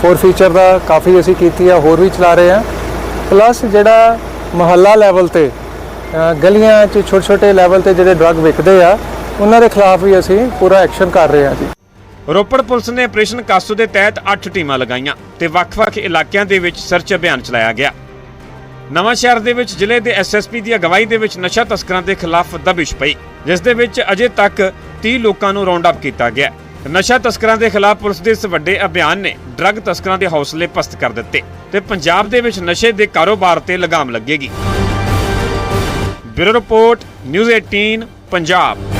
ਫੋਰ ਫੀਚਰ ਦਾ ਕਾਫੀ ਅਸੀਂ ਕੀਤੀ ਆ, ਹੋਰ ਵੀ ਚਲਾ ਰਹੇ ਆ। ਪਲੱਸ ਜਿਹੜਾ ਮਹੱਲਾ ਲੈਵਲ ਤੇ ਗਲੀਆਂ 'ਚ ਛੋਟੇ ਛੋਟੇ ਲੈਵਲ ਤੇ ਜਿਹੜੇ ਡਰੱਗ ਵਿਕਦੇ ਆ, ਉਹਨਾਂ ਦੇ ਖਿਲਾਫ ਵੀ ਅਸੀਂ ਪੂਰਾ ਐਕਸ਼ਨ ਕਰ ਰਹੇ ਆ ਜੀ। ਰੋਪੜ ਪੁਲਿਸ ਨੇ ਆਪਰੇਸ਼ਨ ਕਾਸੂ ਦੇ ਤਹਿਤ 8 ਟੀਮਾਂ ਲਗਾਈਆਂ ਤੇ ਵੱਖ-ਵੱਖ ਇਲਾਕਿਆਂ ਦੇ ਵਿੱਚ ਸਰਚ ਅਭਿਆਨ ਚਲਾਇਆ ਗਿਆ। ਨਵਾਂ ਸ਼ਹਿਰ ਦੇ ਵਿੱਚ ਜ਼ਿਲ੍ਹੇ ਦੇ ਐਸਐਸਪੀ ਦੀ ਅਗਵਾਈ ਦੇ ਵਿੱਚ ਨਸ਼ਾ ਤਸਕਰਾਂ ਦੇ ਖਿਲਾਫ ਦਬਿਸ਼ ਪਈ, ਜਿਸ ਦੇ ਵਿੱਚ ਅਜੇ ਤੱਕ 30 ਲੋਕਾਂ ਨੂੰ ਰਾਉਂਡ ਅਪ ਕੀਤਾ ਗਿਆ। ਨਸ਼ਾ ਤਸਕਰਾਂ ਦੇ ਖਿਲਾਫ ਪੁਲਿਸ ਦੇ ਇਸ ਵੱਡੇ ਅਭਿਆਨ ਨੇ ਡਰੱਗ ਤਸਕਰਾਂ ਦੇ ਹੌਸਲੇ ਪਸਤ ਕਰ ਦਿੱਤੇ ਤੇ ਪੰਜਾਬ ਦੇ ਵਿੱਚ ਨਸ਼ੇ ਦੇ ਕਾਰੋਬਾਰ ਤੇ ਲਗਾਮ ਲੱਗੇਗੀ। Bureau report, news 18 Punjab.